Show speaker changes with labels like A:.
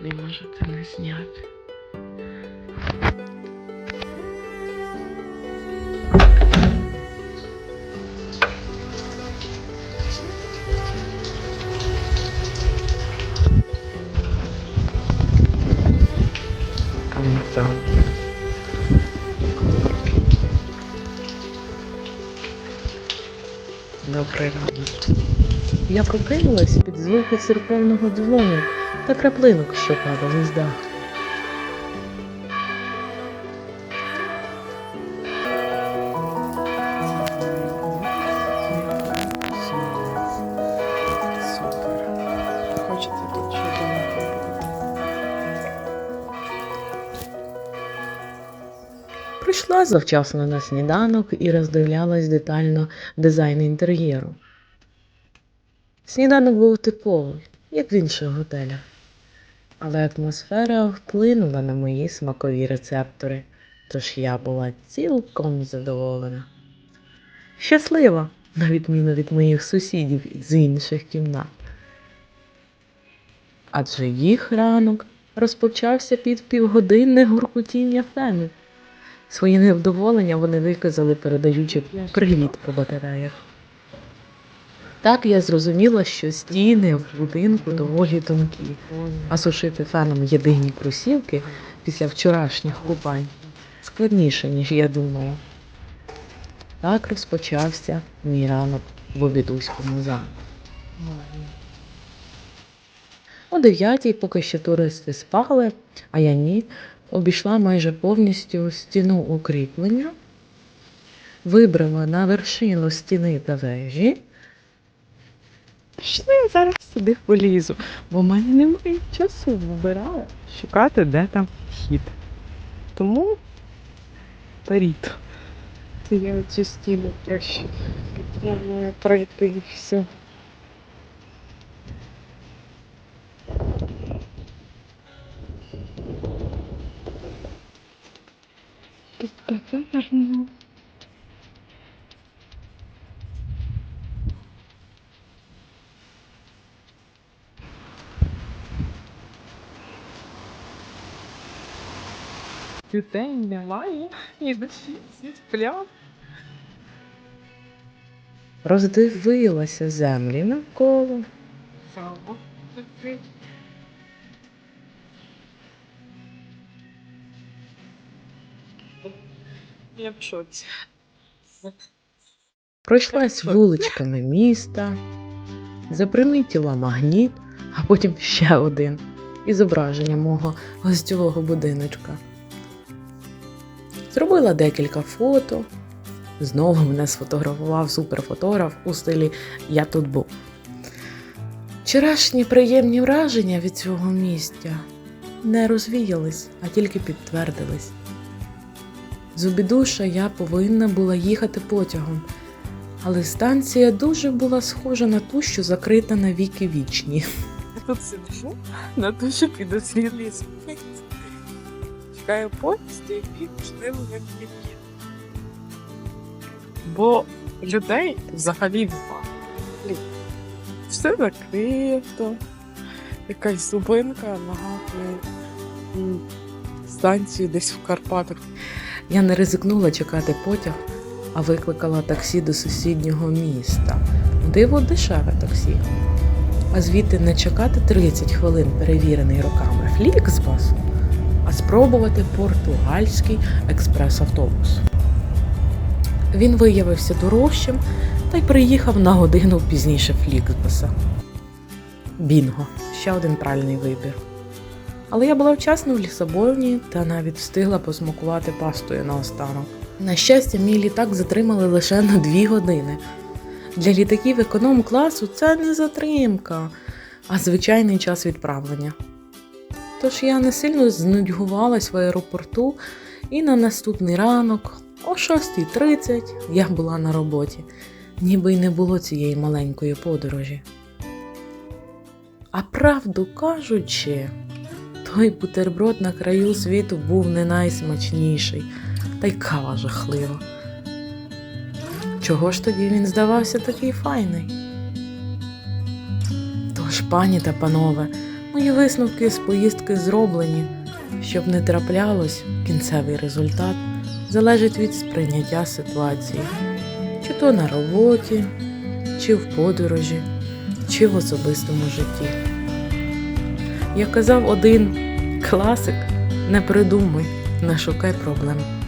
A: Не можете не зняти. Там Добрий ранок. Я прокинулась під звуки церковного дзвону та краплинок, що падали з даху. Прийшла завчасно на сніданок і роздивлялась детально дизайн інтер'єру. Сніданок був типовий, як в інших готелях. Але атмосфера вплинула на мої смакові рецептори, тож я була цілком задоволена. Щаслива, на відміну від моїх сусідів з інших кімнат. Адже їх ранок розпочався під півгодинне гуркотіння фену. Своє невдоволення вони виказали, передаючи привіт по батареях. Так я зрозуміла, що стіни в будинку доволі тонкі, а сушити феном єдині кросівки після вчорашніх купань складніше, ніж я думала. Так розпочався мій ранок в обідуському замку. О дев'ятій, поки ще туристи спали, а я ні, обійшла майже повністю стіну укріплення, вибрала на вершину стіни та вежі. Що я зараз сюди полізу, бо в мене немає часу вибираю шукати, де там вхід. Тому перід. Я ці стіни краще планую пройти і все. Тут таке гарно. Людей немає, і душі всі сплять. Роздивилася землі навколо.
B: Я в шоці.
A: Пройшлась вуличками міста, запримітила магніт, а потім ще один і зображення мого гостьового будиночка. Зробила декілька фото. Знову мене сфотографував суперфотограф у стилі Я тут був. Вчорашні приємні враження від цього місця не розвіялись, а тільки підтвердились. З Обідуша я повинна була їхати потягом, але станція дуже була схожа на ту, що закрита на віки вічні.
B: Я тут сиджу на дуже підозрілій спиці. Чекаю поїзд, який можливо як є. Бо людей взагалі немає. Все закрито. Якась зупинка нагадує станцію десь в Карпатах.
A: Я не ризикнула чекати потяг, а викликала таксі до сусіднього міста. Диво дешеве таксі. А звідти не чекати 30 хвилин, перевірений роками Фліксбас, а спробувати португальський експрес-автобус. Він виявився дорожчим та й приїхав на годину пізніше Фліксбаса. Бінго, ще один правильний вибір. Але я була вчасно в Лісабоні та навіть встигла посмакувати пастою наостанок. На щастя, мій літак затримали лише на дві години. Для літаків економ класу це не затримка, а звичайний час відправлення. Тож я не сильно знудьгувалась в аеропорту, і на наступний ранок, о 6.30, я була на роботі, ніби й не було цієї маленької подорожі. А правду кажучи, той бутерброд на краю світу був не найсмачніший, та й кава жахлива. Чого ж тоді він здавався такий файний? Тож, пані та панове, Мої висновки з поїздки зроблені. Щоб не траплялось, кінцевий результат залежить від сприйняття ситуації, чи то на роботі, чи в подорожі, чи в особистому житті. Як казав один класик, не придумуй, не шукай проблем.